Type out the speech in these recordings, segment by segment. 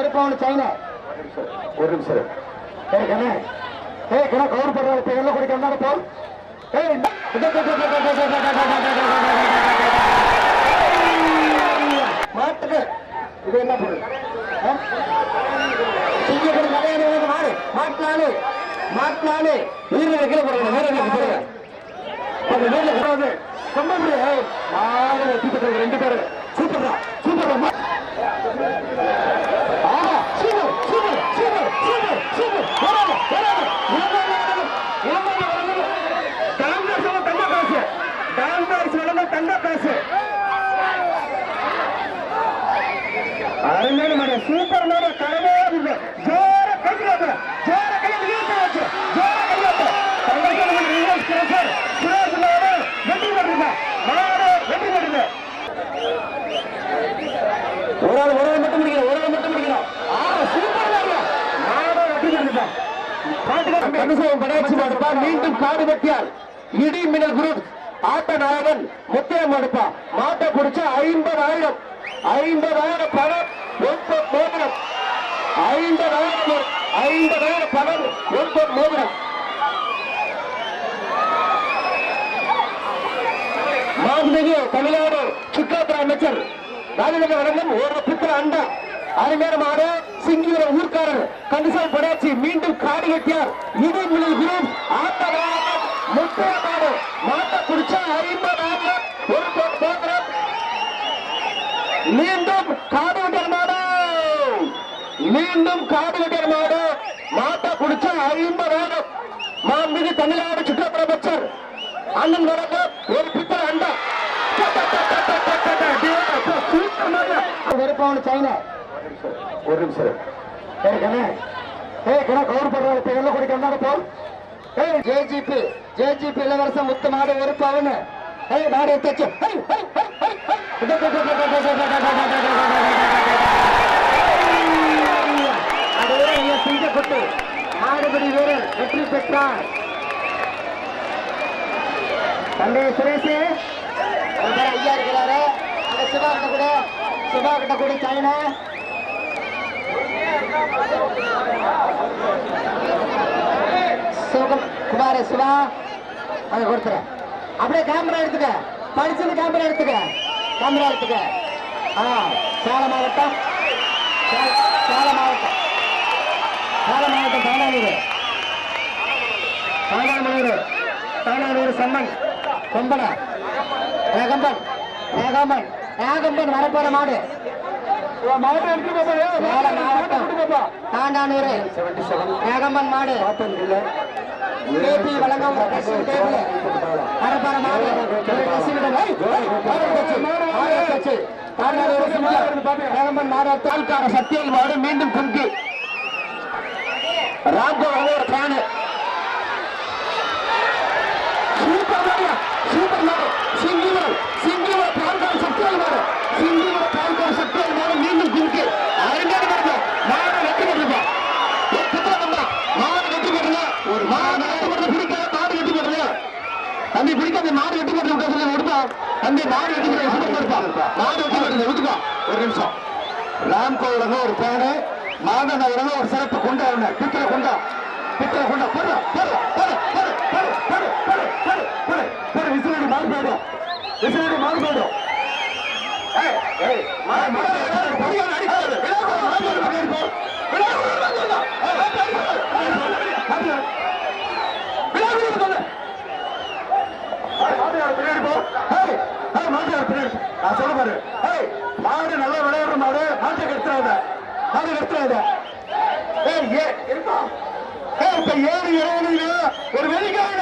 இருப்பவன் சைனா ஒரு நிமிஷம் ஏ கண்ணே ஏ கண்ணா கவர் பண்றாரு பேர்ல கூட கண்ணாட போ ஏய் மாட்டுக்கு இது என்ன பொருள் சிங்கப்படி மலையான மாடு மாட்டினாலே மாட்டினாலே வீரர்கள் கீழே போடுறாங்க வீரர்கள் போடுறாங்க கொஞ்சம் வீரர்கள் போடாது ரொம்ப ரெண்டு பேரும் சூப்பர் மாடு கடவே இல்லை ஜோர கையாட்டு ஜோர கையில் வீழ்த்தாச்சு ஜோர கையாட்டு தங்கத்தில் ரிவர்ஸ் கிரசர் சுரேஷ் மாடு வெற்றி பெறுங்க மாடு வெற்றி பெறுங்க ஒரு ஆள் ஒரு ஆள் மட்டும் முடிக்கணும் ஒரு ஆள் மட்டும் முடிக்கணும் ஆ சூப்பர் மாடு மாடு வெற்றி பெறுங்க கணிசம் படையாட்சி மாடுப்பா மீண்டும் காடு வெட்டியார் இடி மின்னல் குரூப். ஆட்ட நாயகன் முத்தைய மாடுப்பா. மாட்டை பிடிச்ச ஐம்பதாயிரம். ஐம்பதாயிரம் பணம் ஒன்பது மோதிரம். ஐம்பதாயிரம் ஐம்பதாயிரம் பணம் ஒன்பது மோதிரம். மாண்புமிகு தமிழ்நாடு சுற்றுலாத்துறை அமைச்சர் ராஜலிங்க வழங்கும் ஒரு புத்திர அண்டா அருமையான சிங்கிவர ஊர்க்காரர் கண்டிசால் படையாச்சி மீண்டும் காடு கட்டியார். இது முழு குரூப். ஆட்டநாயகன் முத்தைய மாடு மாட்டை குடிச்சா ஆண்டு ஒரு கோடி மோதிரம். மீண்டும் காதல் பெருமாடும் மீண்டும் காதல் பெருமாடும் மாட்டா குடிச்ச ஐம்பதாயிரம் மாண்புமிகு தமிழ்நாடு சுற்றுலா அமைச்சர் அண்ணன் வரல ஒரு பித்தர் அண்டா. வெறுப்பாவனு சைனா. ஒரு நிமிஷம் ஏற்கனவே ஏற்கனவே கவுர் படுறாங்க பேர்ல குடிக்கிறதா போ ஏய் ஜேஜிபி ஜேஜிபி இளவரசன் முத்தமாக வெறுப்பாவனு ஏய் மாடு எடுத்து ஏய் ஏய் ஏய் ஏய் அதே ஐயா சிங்கப்பட்டு மாடுபடி வீரர் வெற்றி பெற்றார் தந்தை சுரேஷ் அவர் பேர் ஐயா இருக்கிறாரு அந்த சிவா கிட்ட கூட சிவா கிட்ட கூட சைனா சிவகம் குமார சிவா அதை கொடுத்துறேன் அப்படியே கேமரா எடுத்துக்க. படிச்சது கேமரா எடுத்துக்க. கேமரா எடுத்துக்க. ஆ சேலம் மாவட்டம் சேலம் மாவட்டம் சேலம் மாவட்டம் தாண்டானூர் தாண்டானூர் தாண்டானூர் சம்மன் கொம்பன. ஏகம்பன். ஏகம்பன். ஏகம்பன் வரப்போற மாடு. மாடு. எடுத்து மாவட்டம் தாண்டானூர் ஏகம்பன் மாடு வழங்கும் சத்தியல் மாடு மீண்டும் குங்கு ராம்கோவில் ஒரு ஃபேனு தம்பி மாடு வெற்றி மாடு வெற்றி பெற்று ஒரு நிமிஷம் ராம்கோவிலங்க ஒரு பேனு மாதநகரங்க ஒரு சிறப்பு குண்டா ஒண்ணு பித்திர குண்டா பித்திர குண்டா பொரு பொரு போடு போடு போடு போடு போடு போடு விசிலடி மாறு போயிடும் விசிலடி மாறு போயிடும் ஏய் அடிக்காது நிறுத்தாத அதை நிறுத்தாத. இப்ப ஏழு ஒரு வெள்ளிக்கான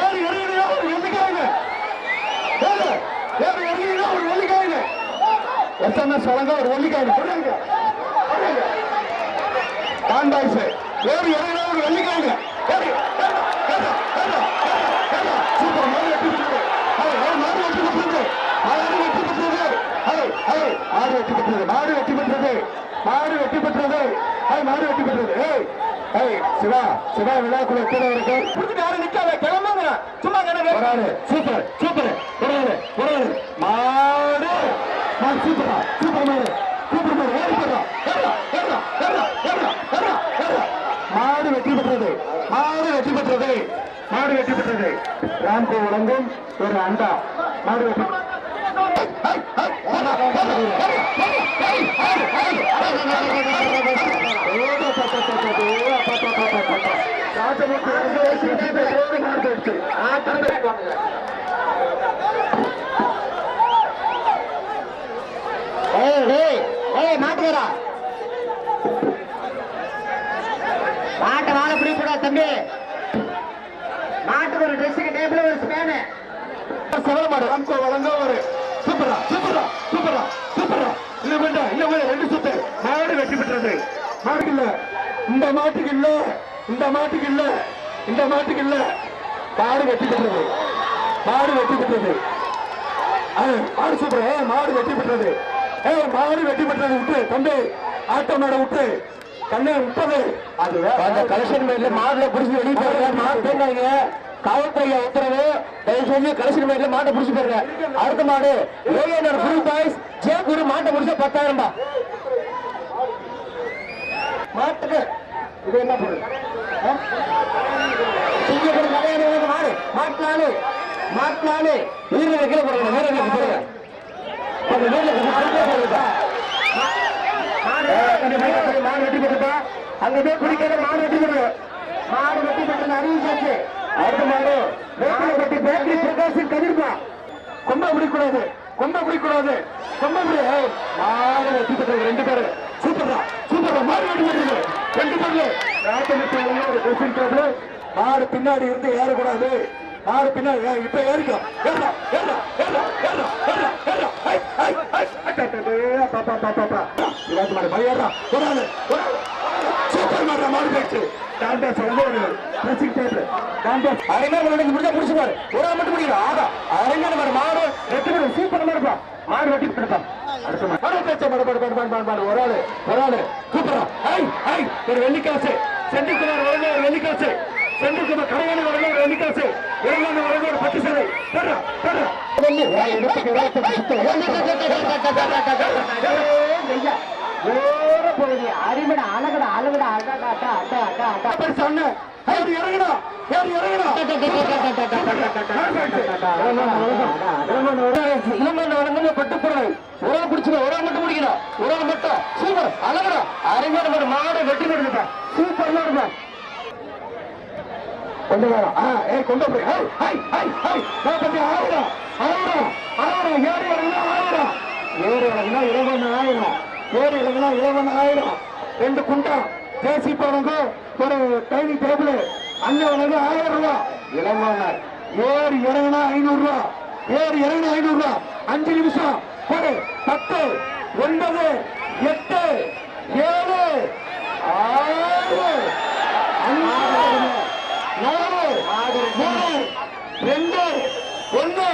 ஏழு ஒரு வெள்ளிக்கான ஒரு வெள்ளிக்கான எத்தனை சடங்க ஒரு வெள்ளிக்கான சொல்லுங்க. கான்டாக்ட் ஏழு ஒரு வெள்ளிக்கான வெற்றி பெற்றது மாடு வெற்றி பெற்றது மாடு வெற்றி பெற்றது மாடு வெற்றி பெற்றது ஏய் ஏய் சிவா சிவா விழாக்குள்ள கீழே இருக்கு கொடுத்துட்டு யாரும் நிக்காத கிளம்புங்கிறேன் சும்மா கிடையாது சூப்பர் சூப்பர் ஒரு ஆளு மாடு மாடு சூப்பரா சூப்பர் மாடு சூப்பர் மாடு ஏறி போடுறா மாடு வெற்றி பெற்றது மாடு வெற்றி பெற்றது மாடு வெற்றி பெற்றது ராம்கோ வழங்கும் ஒரு அண்டா மாடு வெற்றி ஏய் மாட்டை வாழ பிடிக்கூடா தம்பி மாட்டுக்கு ஒரு ட்ரெஸ்ஸுக்கு டேபிள் ஒரு ஸ்பேனு சவரமாடு ராம்கோ வழங்க ஒரு சூப்பரா சூப்பரா சூப்பரா சூப்பரா இல்ல வேண்டாம். இல்ல வேண்டாம். ரெண்டு சுத்து. மாடு வெற்றி பெற்றது மாட்டுக்கு இல்ல இந்த மாட்டுக்கு இல்ல இந்த மாட்டுக்கு இல்ல இந்த மாட்டுக்கு இல்ல மாடு வெற்றி பெற்றது மாடு வெற்றி பெற்றது மாடு சூப்பர். மாடு வெற்றி பெற்றது ஏ மாடு வெற்றி பெற்றது விட்டு தம்பி ஆட்ட மாடை விட்டு. கண்ணே விட்டது அது அந்த கலெக்ஷன் மேட்ல மாடுல புடிச்சு வெளியே போடுற மாடு தேங்காய்ங்க. காவல்துறை உத்தரவு தயவு செஞ்சு கடைசி மாட்டில் மாட்டை புடிச்சு போயிருங்க அடுத்த மாடு. ANR full boys J Guru மாட்டை புடிச்சா பத்தாயிரம் ரூபாய். மாட்டுக்கு இது என்ன பொருள்? ஆ? சிங்கப்பூர் கல்யாணம் மாடு. மாட்டினாலு. மாட்டினாலு. வீரர்கள் கீழே போடுங்க வீரர் போடுங்க அந்த வீரர் போடுங்க மாடு வெட்டி போட்டுப்பா. அங்க போய் குடிக்கிற மாடு வெட்டி போடுங்க மாடு வெட்டி போட்டு அறிவு சேர்த்து மாடு. வேட்டில கட்டி பேட்டரி பிரகாஷ் கொம்ப பிடிக்கூடாது கொம்ப பிடிக்கூடாது கொம்ப பிடி. மாடு வெட்டி போட்டது ரெண்டு பேரு. சூப்பர்டா. சூப்பர்டா. மாடு வெட்டி போட்டது ரெண்டு பேரு நாட்டு ஒரு டேபிள் மாடு பின்னாடி இருந்து ஏறக்கூடாது. மாடு பின்னாடி இப்ப ஏறிக்கும் ஏறா ஏறா ஏறா ஏறா ஏறா ஏறா ஐ ஐ ஐ. பாப்பா பாப்பா பாப்பா இவாச்சு மாடு பை ஏறா ஒரு ஆளு சூப்பர் மாடு மாடு கான்டாக்ட் வந்து ஒரு ட்ரெஸ்ஸிங் டேபிள் கான்டாக்ட் அரை நேரம் ரெண்டு முடிஞ்சா முடிச்சுப்பாரு ஒரு ஆள் மட்டும் முடியல ஆகா அரை நேரம் வேறு மாடு ரெட்டு பேர் சூப்பர் மாதிரி இருப்பான் மாடு வெட்டி கொடுப்பான் அடுத்த மாடு பேச்ச மாடு மாடு மாடு மாடு மாடு ஒரு ஆள் ஒரு ஆள் கூப்பிடுறான் ஐ ஐ ஒரு வெள்ளிக்காசு செந்தில்குமார் வருங்க ஒரு வெள்ளிக்காசு செந்தில்குமார் கடையான வருங்க ஒரு வெள்ளிக்காசு இரண்டாம் வருங்க ஒரு பத்து சேலை பெறா பெறா இடத்துக்கு இடத்துக்கு ஓரம் போகுது அரிமனை சொன்னேன் இறங்கடா ஒரு குடிச்சுக்க ஒரு மட்டும் குடிக்கணும் ஒரு மட்டும் சூப்பர் அழகடா அரைமணி மணி மாடு வெட்டி கொடுப்பா சூப்பர் மாடுப்பா கொண்டு வரோம் ஏ கொண்டு போய் ஹை ஹை ஹை ஹை நாற்பத்தி ஆயிரம் ஆயிரம் ஆயிரம் ஏறி இறங்கினா ஆயிரம் ஏறி இறங்கினா இளவன் ஆயிரம் ஏறி இறங்கினா இளவன் ஆயிரம் ரெண்டு குண்டம் பேசி போனது ஒரு டைனிங் டேபிள் அங்கே வழங்க ஆயிரம் ரூபாய் இளவன் ஏறி இறங்கினா ஐநூறு ரூபாய் ஏறி இறங்கினா ஐநூறு ரூபாய் அஞ்சு நிமிஷம் ஒரு பத்து ஒன்பது எட்டு ஏழு ஆறு அஞ்சு நாலு மூணு ரெண்டு ஒன்று.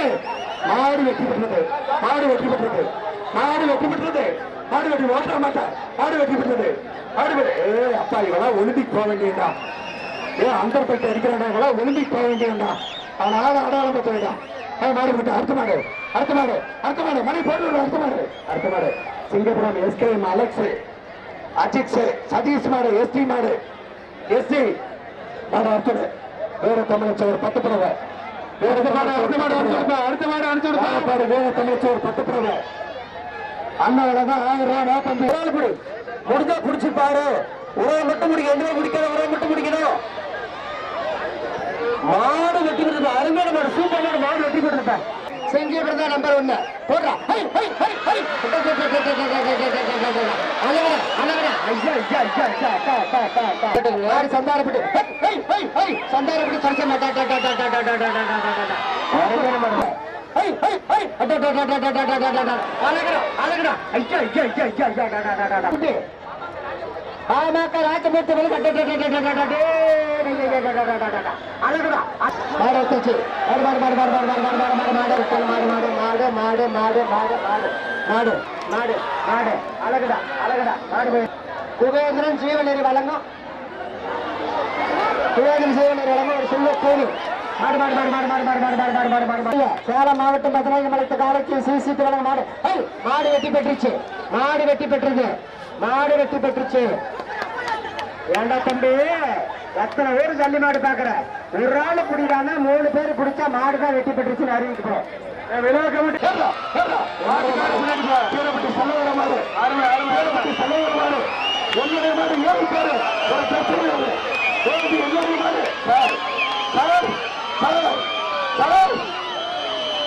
மாடு வெற்றி பெற்றது. மாடு வெற்றி பெற்றது. மாடு வெற்றி பெற்றது. மாடு வெற்றி ஓட்ட மாட்டேன் மாடு வெற்றி பெற்றது மாடு வெற்றி ஏ அப்பா இவெல்லாம் ஒலிம்பிக் போக வேண்டியதா ஏ அந்தர் போயிட்டு அடிக்கிறான் இவெல்லாம் ஒலிம்பிக் போக வேண்டியதா அதனால அடையாளம் பத்த வேண்டாம் ஏ மாடு விட்டு அடுத்த மாடு அடுத்த மாடு அடுத்த மாடு மணி போட்டு அடுத்த மாடு. அடுத்த மாடு சிங்கப்புரம் எஸ்கே அலெக்ஸ் அஜித் சதீஷ் மாடு எஸ்டி மாடு எஸ்டி மாடு அடுத்தது வேற தமிழச்சவர் பத்து புறவை வேற மாடு அடுத்த மாடு அடுத்த மாடு அடுத்த பாடு வேற தமிழச்சவர் பத்து புறவை அண்ணாவிலதான் ஆயிரம் ரூபாய் நாற்பது விரால் குடி முடிஞ்சா குடிச்சு பாரு உறவை மட்டும் முடிக்க எதுவுமே குடிக்காத உறவை மட்டும் முடிக்கணும் மாடு வெட்டி கொடுத்த அருமையான மாடு சூப்பர் மாடு மாடு வெட்டி கொடுத்த செஞ்சு இருந்தா நம்பர் ஒண்ணு போடுறா சந்தாரப்பட்டு சந்தாரப்பட்டு பாமக ராஜமூர்த்தி குபேந்திரன் ஜீவநெறி வழங்கும் குபேந்திரன் ஜீவநெறி வழங்கும் ஒரு சின்ன கோவில் சேலம் மாவட்டம் பதினாயிரம் மலைத்து காலத்தில் சிசித்து வழங்க மாடு. மாடு வெட்டி பெற்றுச்சு. மாடு வெட்டி பெற்றுது. மாடு வெட்டி பெற்றுச்சு. ஏண்டா தம்பி எத்தனை பேர் ஜல்லி மாடு பாக்குற? ஒரு ஆள் குடிக்காம மூணு பேர் குடிச்சா மாடு தான் வெட்டி பெற்றுச்சுன்னு அறிவிக்கிறோம் விளையாட கமிட்டி சொல்ல வர மாதிரி அருமை அருமை மாதிரி என்னுடைய மாதிரி பேரு ஒரு பிரச்சனை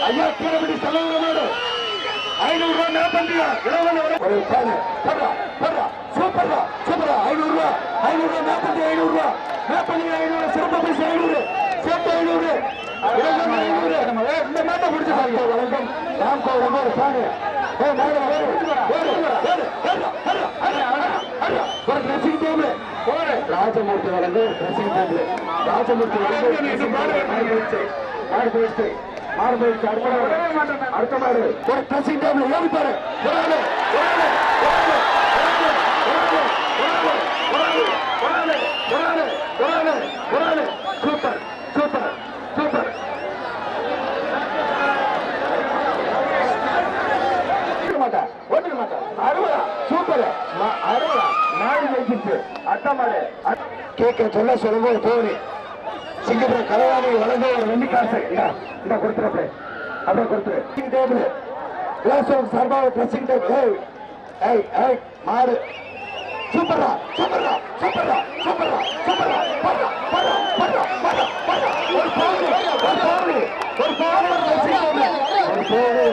ஐயா கீழப்பட்டி செல்லவர மாடு. ஐநூறு ரூபாய் மேப்பண்டியா இளவன ஒரு பேரு போடுறா போடுறா. சூப்பர்ரா சூப்பரா ஐநூறு ரூபாய் ஐநூறு ரூபாய் மேப்பண்டி ஐநூறு ரூபாய் மேப்பண்டி ஐநூறு சிறப்பு பரிசு ஐநூறு. சேர்த்து ஐநூறு. இளவன ஐநூறு. ஏய், இந்த மேட்டை பிடிச்சு பாருங்க வணக்கம். ராம்கோ ரொம்ப ஒரு ஃபேனு ஏய் ஒரு ட்ரெஸ்ஸிங் டேபிள் போடு. ராஜமூர்த்தி வழங்கு ட்ரெஸ்ஸிங் டேபிள் ராஜமூர்த்தி வழங்கு. மாடு போயிடுச்சு மாடு போயிடுச்சு மாடு போயிடுச்சு அடுத்த மாடு. அடுத்த மாடு. ஒரு ட்ரெஸ்ஸிங் டேபிள் ஏறி பாரு. ஒரு ஆளு ஒரு ஆளு ஒரு ஆளு ஒரு ஆளு ஒரு ஆளு ஒரு ஆளு ஒரு ஆளு சூப்பர் சூப்பர் சூப்பர் ஓட்டுக்க மாட்டேன் ஓட்டுக்க மாட்டேன் அறுபதா சூப்பர் அறுபதா நாலு ஜெயிச்சிருச்சு கேட்க சொல்ல சொல்லும்போது போகுது. சிங்கப்பூர் கலவாணி வழங்க ஒரு வெள்ளி காசு. இந்தா, இந்தா அப்படியே. கொடுத்துரு. ட்ரெஸ்ஸிங் டேபிள் கிளாஸ் ரூம் சார்பாக ட்ரெஸ்ஸிங் டேபிள் ஏய் ஏய் மாடு. சூப்பர்ரா சூப்பர்ரா சூப்பர்ரா சூப்பர்ரா சூப்பர்ரா பர்ரா பர்ரா பர்ரா பர்ரா பர்ரா ஒரு பவுன் ஒரு பவுன் ஒரு பவுன் ஒரு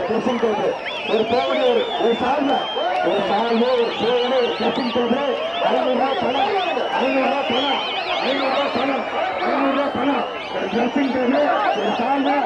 ட்ரெஸ்ஸிங் டேபிள் ஒரு பவுன் ஒரு பவுன் ஒரு சால்வை ஒரு சால்வை ஒரு பவுன் ஒரு ட்ரெஸ்ஸிங் டேபிள் ஐநூறுரூவா பணம் ஐநூறுரூவா பணம் ஐநூறுரூவா பணம் ஐநூறுரூவா பணம் ஒரு ட்ரெஸ்ஸிங் டேபிள் ஒரு சால்வை